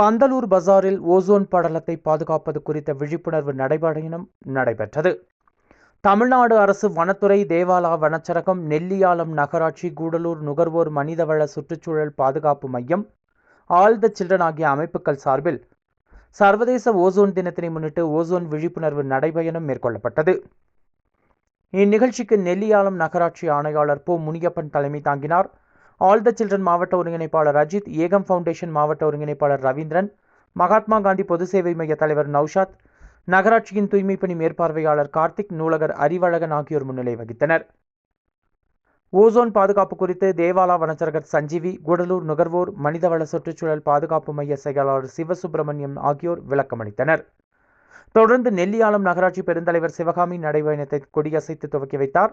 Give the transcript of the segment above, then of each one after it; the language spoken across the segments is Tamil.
பந்தலூர் பஜாரில் ஓசோன் படலத்தை பாதுகாப்பது குறித்த விழிப்புணர்வு நடைபயணம் நடைபெற்றது. தமிழ்நாடு அரசு வனத்துறை தேவாலா வனச்சரகம் நெல்லியாலம் நகராட்சி கூடலூர் நுகர்வோர் மனிதவள சுற்றுச்சூழல் பாதுகாப்பு மையம் ஆல் த சில்ட்ரன் ஆகிய அமைப்புகள் சார்பில் சர்வதேச ஓசோன் தினத்தினை முன்னிட்டு ஓசோன் விழிப்புணர்வு நடைபயணம் மேற்கொள்ளப்பட்டது. இந்நிகழ்ச்சிக்கு நெல்லியாலம் நகராட்சி ஆணையாளர் போ. முனியப்பன் தலைமை தாங்கினார். ஆல் த சில்ட்ரன் மாவட்ட ஒருங்கிணைப்பாளர் அஜித் ஏகம் ஃபவுண்டேஷன் மாவட்ட ஒருங்கிணைப்பாளர் ரவீந்திரன் மகாத்மா காந்தி பொது சேவை மைய தலைவர் நௌஷாத் நகராட்சியின் தூய்மை பணி மேற்பார்வையாளர் கார்த்திக் நூலகர் அறிவழகன் ஆகியோர் முன்னிலை வகித்தனர். ஓசோன் பாதுகாப்பு குறித்து தேவாலா வனச்சரகர் சஞ்சீவி கூடலூர் நுகர்வோர் மனிதவள சுற்றுச்சூழல் பாதுகாப்பு மைய செயலாளர் சிவசுப்பிரமணியம் ஆகியோர் விளக்கமளித்தனர் தொடர்ந்து நெல்லியாளம் நகராட்சி பெருந்தலைவர் சிவகாமி நடைபயணத்தை கொடியசைத்து துவக்கி வைத்தார்.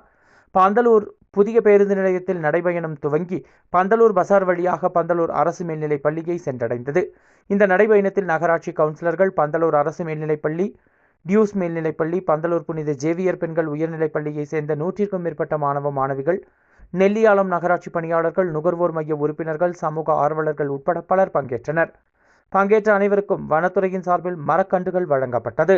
பந்தலூர் புதிய பேருந்து நிலையத்தில் நடைபயணம் துவங்கி பந்தலூர் பசார் வழியாக பந்தலூர் அரசு மேல்நிலைப் பள்ளியை சென்றடைந்தது. இந்த நடைபயணத்தில் நகராட்சி கவுன்சிலர்கள் பந்தலூர் அரசு மேல்நிலைப் பள்ளி டியூஸ் மேல்நிலைப் பள்ளி பந்தலூர் புனித ஜேவியர் பெண்கள் உயர்நிலைப் பள்ளியை சேர்ந்த நூற்றிற்கும் மேற்பட்ட மாணவ மாணவிகள் நெல்லியாலம் நகராட்சி பணியாளர்கள் நுகர்வோர் மைய உறுப்பினர்கள் சமூக ஆர்வலர்கள் உட்பட பலர் பங்கேற்றனர். பங்கேற்ற அனைவருக்கும் வனத்துறையின் சார்பில் மரக்கன்றுகள் வழங்கப்பட்டது.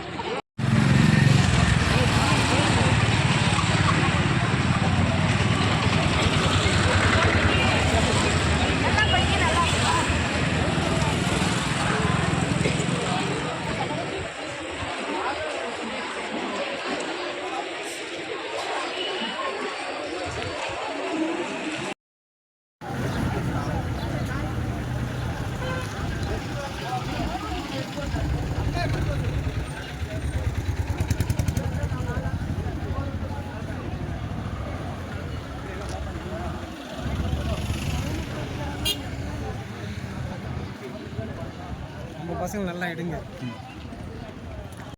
பசங்க நல்லா எடுங்க.